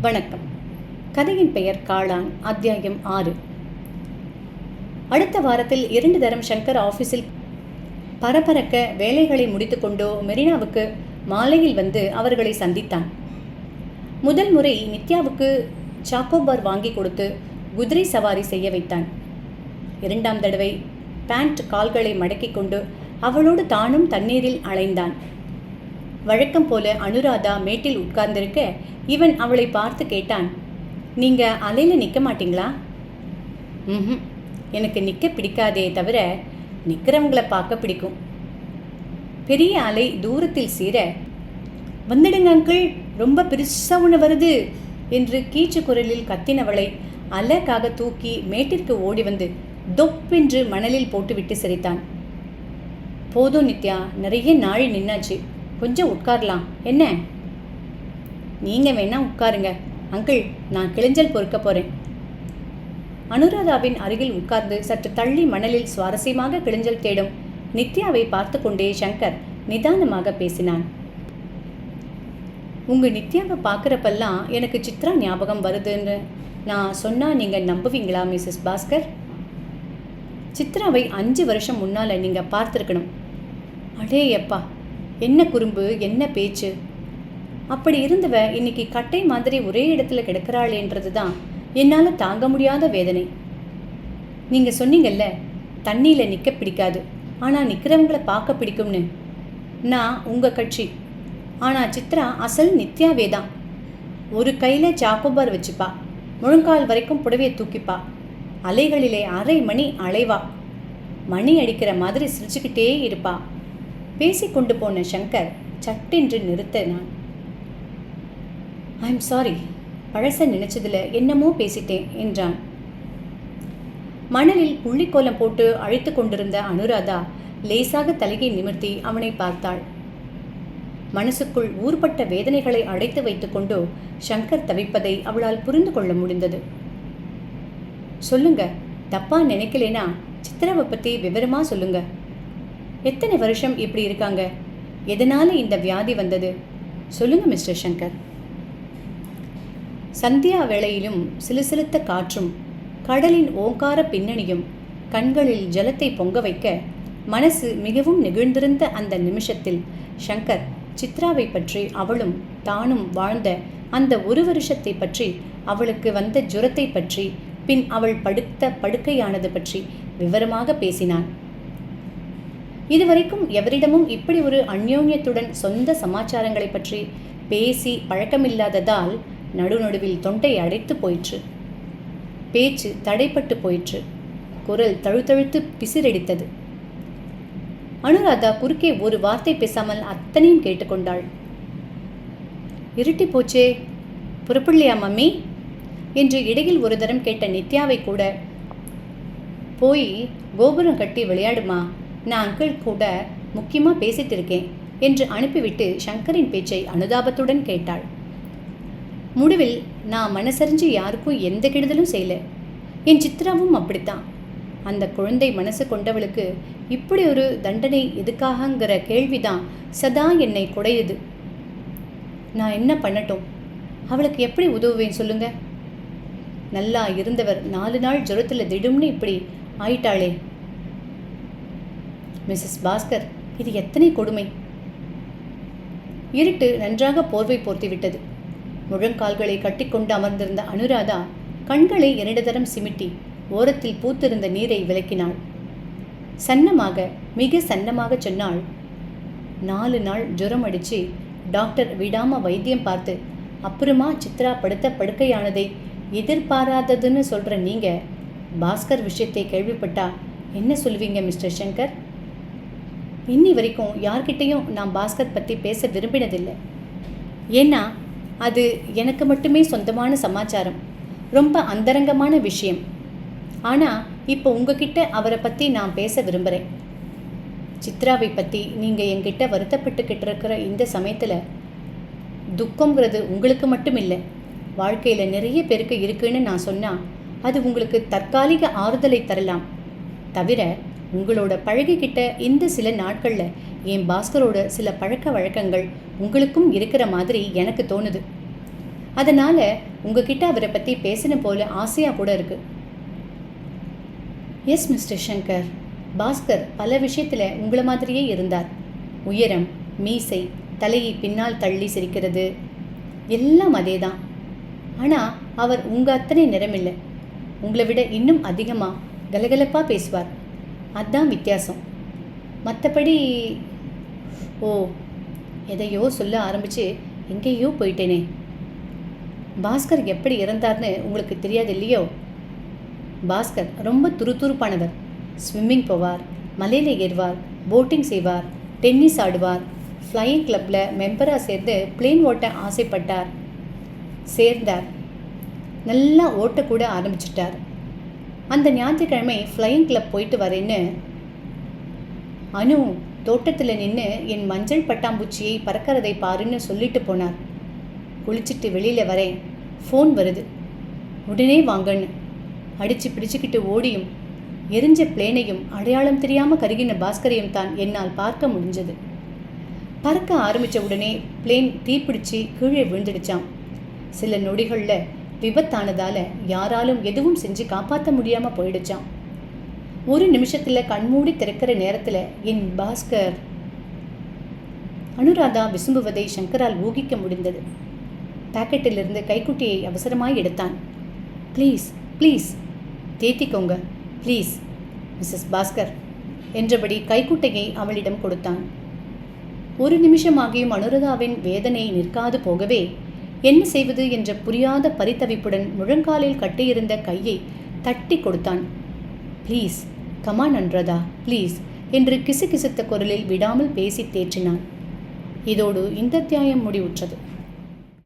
வணக்கம். கதையின் பெயர் காளான் அத்தியாயம் ஆறு. அடுத்த வாரத்தில் இரண்டு தரம் சங்கர் ஆஃபீஸில் பரபரக்க வேலைகளை முடித்துக்கொண்டோ மெரினாவுக்கு மாலையில் வந்து அவர்களை சந்தித்தான். முதல் முறை நித்யாவுக்கு சாக்கோபார் வாங்கி கொடுத்து குதிரை சவாரி செய்ய வைத்தான். இரண்டாம் தடவை பேண்ட் கால்களை மடக்கிக் கொண்டு அவளோடு தானும் தண்ணீரில் அலைந்தான். வழக்கம் போல அனுராதா மேட்டில் உட்கார்ந்திருக்க இவன் அவளை பார்த்து கேட்டான் நீங்க அலையில நிற்க மாட்டீங்களா? ம் எனக்கு நிற்க பிடிக்காதே தவிர நிற்கிறவங்கள பார்க்க பிடிக்கும். பெரிய அலை தூரத்தில் சீர வந்துடுங்க அங்கிள் ரொம்ப பெருசா ஒன்று வருது என்று கீச்சு குரலில் கத்தினவளை அலக்காக தூக்கி மேட்டிற்கு ஓடி வந்து தொப்பென்று மணலில் போட்டுவிட்டு சிரித்தான். போதும் நித்யா நிறைய நாழி நின்னாச்சு கொஞ்சம் உட்காரலாம் என்ன? நீங்கள் வேணால் உட்காருங்க. அங்கிள் நான் கிளிஞ்சல் பொறுக்க போகிறேன் அனுராதாவின் அருகில் உட்கார்ந்து சற்று தள்ளி மணலில் சுவாரஸ்யமாக கிளிஞ்சல் தேடும் நித்யாவை பார்த்து கொண்டே சங்கர் நிதானமாக பேசினான். உங்கள் நித்யாவை பார்க்குறப்பெல்லாம் எனக்கு சித்ரா ஞாபகம் வருதுன்னு நான் சொன்னால் நீங்கள் நம்புவீங்களா மிஸ்ஸஸ் பாஸ்கர்? சித்ராவை அஞ்சு வருஷம் முன்னால் நீங்கள் பார்த்துருக்கணும். அடே எப்பா என்ன குறும்பு என்ன பேச்சு? அப்படி இருந்தவ இன்னைக்கு கட்டை மாதிரி ஒரே இடத்துல கிடக்கிறாளேன்றது தான் என்னால் தாங்க முடியாத வேதனை. நீங்கள் சொன்னீங்கல்ல தண்ணியில் நிற்க பிடிக்காது ஆனால் நிற்கிறவங்கள பார்க்க பிடிக்கும்னு. நான் உங்கள் கட்சி. ஆனால் சித்ரா அசல் நித்யாவே தான் ஒரு கையில் சாக்கோபார் வச்சுப்பா முழங்கால் வரைக்கும் புடவையை தூக்கிப்பா அலைகளிலே அரை மணி அலைவா. மணி அடிக்கிற மாதிரி சிரிச்சுக்கிட்டே இருப்பா. பேசிக்கொண்டு போன சங்கர் சட்டென்று நிறுத்தினான் ஐ எம் சாரி பழச நினைச்சதில் என்னமோ பேசிட்டேன் என்றான். மணலில் புள்ளிக்கோலம் போட்டு அழைத்து கொண்டிருந்த அனுராதா லேசாக தலையை நிமிர்த்தி அவனை பார்த்தாள். மனசுக்குள் ஊர்பட்ட வேதனைகளை அடைத்து வைத்துக்கொண்டு சங்கர் தவிப்பதை அவளால் புரிந்து கொள்ள முடிந்தது. சொல்லுங்க தப்பா நினைக்கலேனா சித்திரவை பற்றி விவரமா சொல்லுங்க. எத்தனை வருஷம் இப்படி இருக்காங்க? எதனால இந்த வியாதி வந்தது? சொல்லுங்க மிஸ்டர் சங்கர். சந்தியா வேளையிலும் சிலுசிலுத்த காற்றும் கடலின் ஓங்கார பின்னணியும் கண்களில் ஜலத்தை பொங்க வைக்க மனசு மிகவும் நெகிழ்ந்திருந்த அந்த நிமிஷத்தில் சங்கர் சித்ராவை பற்றி அவளும் தானும் வாழ்ந்த அந்த ஒரு வருஷத்தை பற்றி அவளுக்கு வந்த ஜுரத்தை பற்றி பின் அவள் படுத்த படுக்கையானது பற்றி விவரமாக பேசினான். இதுவரைக்கும் எவரிடமும் இப்படி ஒரு அந்யோன்யத்துடன் சொந்த சமாச்சாரங்களை பற்றி பேசி பழக்கமில்லாததால் நடுநடுவில் தொண்டை அடைத்து போயிற்று. பேச்சு தடைப்பட்டு போயிற்று. குரல் தழுத்தழுத்து பிசிறடித்தது. அனுராதா குறுக்கே ஒரு வார்த்தை பேசாமல் அத்தனையும் கேட்டுக்கொண்டாள். இருட்டி போச்சே புறப்படலையா மம்மி? என்று இடையில் ஒரு தரம் கேட்ட நித்யாவை கூட போய் கோபுரம் கட்டி விளையாடுமா? நான் அங்கிள் கூட முக்கியமாக பேசிட்டு இருக்கேன் என்று அனுப்பிவிட்டு சங்கரின் பேச்சை அனுதாபத்துடன் கேட்டாள். முடிவில் நான் மனசறிஞ்சு யாருக்கும் எந்த கெடுதலும் செய்யலை. என் சித்ராவும் அப்படித்தான். அந்த குழந்தை மனசு கொண்டவளுக்கு இப்படி ஒரு தண்டனை எதுக்காகங்கிற கேள்விதான் சதா என்னை குடையுது. நான் என்ன பண்ணட்டும்? அவளுக்கு எப்படி உதவுவேன் சொல்லுங்க? நல்லா இருந்தவர் நாலு நாள் ஜுரத்தில் திடும்னு இப்படி ஆயிட்டாளே. மிஸ்ஸஸ் பாஸ்கர் இது எத்தனை கொடுமை? இருட்டு நன்றாக போர்வை போர்த்தி விட்டது. முழங்கால்களை கட்டிக்கொண்டு அமர்ந்திருந்த அனுராதா கண்களை இரண்டு தரம் சிமிட்டி ஓரத்தில் பூத்திருந்த நீரை விளக்கினாள். சன்னமாக மிக சன்னமாக சொன்னாள் நாலு நாள் ஜுரம் அடிச்சு டாக்டர் விடாம வைத்தியம் பார்த்து அப்புறமா சித்ரா படுத்த படுக்கையானதை எதிர்பாராததுன்னு சொல்கிற நீங்கள் பாஸ்கர் விஷயத்தை கேள்விப்பட்டா என்ன சொல்லுவீங்க மிஸ்டர் சங்கர்? இன்னி வரைக்கும் யார்கிட்டையும் நான் பாஸ்கர் பற்றி பேச விரும்பினதில்லை. ஏன்னா அது எனக்கு மட்டுமே சொந்தமான சமாச்சாரம். ரொம்ப அந்தரங்கமான விஷயம். ஆனால் இப்போ உங்ககிட்ட அவரை பற்றி நான் பேச விரும்புகிறேன் சித்ராவை பற்றி நீங்கள் என்கிட்ட வருத்தப்பட்டுக்கிட்டு இருக்கிற இந்த சமயத்தில் துக்கங்கிறது உங்களுக்கு மட்டும் இல்லை வாழ்க்கையில் நிறைய பேருக்கு இருக்குன்னு நான் சொன்னால் அது உங்களுக்கு தற்காலிக ஆறுதலை தரலாம். தவிர உங்களோட பழகிக்கிட்ட இந்த சில நாட்களில் என் பாஸ்கரோட சில பழக்க வழக்கங்கள் உங்களுக்கும் இருக்கிற மாதிரி எனக்கு தோணுது. அதனால் உங்ககிட்ட அவரை பற்றி பேசின போல ஆசையாக கூட இருக்கு. எஸ் மிஸ்டர் சங்கர் பாஸ்கர் பல விஷயத்தில் உங்களை மாதிரியே இருந்தார். உயரம் மீசை தலையை பின்னால் தள்ளி சிரிக்கிறது எல்லாம் அதே தான் ஆனால் அவர் உங்கள் அத்தனை நிறமில்லை. உங்களை விட இன்னும் அதிகமாக கலகலப்பாக பேசுவார். அதுதான் வித்தியாசம். மற்றபடி ஓ எதையோ சொல்ல ஆரம்பித்து எங்கேயோ போயிட்டேனே. பாஸ்கர் எப்படி இறந்தார்னு உங்களுக்கு தெரியாது இல்லையோ? பாஸ்கர் ரொம்ப துருதுருப்பானவர். ஸ்விம்மிங் போவார் மலையில் ஏறுவார் போட்டிங் செய்வார் டென்னிஸ் ஆடுவார் ஃப்ளையிங் கிளப்பில் மெம்பராக சேர்ந்து பிளேன் ஓட்ட ஆசைப்பட்டார். சேர்ந்தார். நல்லா ஓட்டக்கூட ஆரம்பிச்சிட்டார். அந்த ஞாயிற்றுக்கிழமை ஃப்ளையிங் கிளப் போயிட்டு வரேன்னு அனு தோட்டத்தில் நின்று என் மஞ்சள் பட்டாம்பூச்சியை பறக்கிறதை பாருன்னு சொல்லிட்டு போனார். குளிச்சுட்டு வெளியில் வரேன். ஃபோன் வருது. உடனே வாங்கன்னு. அடித்து பிடிச்சிக்கிட்டு ஓடியும். எரிஞ்ச பிளேனையும் அடையாளம் தெரியாமல் கருகின பாஸ்கரையும் தான் என்னால் பார்க்க முடிஞ்சது. பறக்க ஆரம்பித்த உடனே பிளேன் தீப்பிடிச்சு கீழே விழுந்துடுச்சான் சில நொடிகளில் விபத்தானதால் யாராலும் எதுவும் செஞ்சு காப்பாற்ற முடியாமல் போயிடுச்சான் ஒரு நிமிஷத்தில் கண்மூடி திறக்கிற நேரத்தில் என் பாஸ்கர் அனுராதா விசும்புவதை சங்கரால் ஊகிக்க முடிந்தது. பாக்கெட்டிலிருந்து கைக்குட்டியை அவசரமாய் எடுத்தான். ப்ளீஸ் ப்ளீஸ் தேத்திக்கோங்க ப்ளீஸ் மிஸ்ஸஸ் பாஸ்கர் என்றபடி கைக்குட்டையை அவளிடம் கொடுத்தான். ஒரு நிமிஷமாகியும் அனுராதாவின் வேதனை நிற்காது போகவே என்ன செய்வது? என்ற புரியாத பரித்தவிப்புடன் முழங்காலில் கட்டியிருந்த கையை தட்டி கொடுத்தான். ப்ளீஸ் கமான் நன்றதா ப்ளீஸ் என்று கிசுகிசுத்த குரலில் விடாமல் பேசி தேற்றினான். இதோடு இந்த அத்தியாயம் முடிவுற்றது.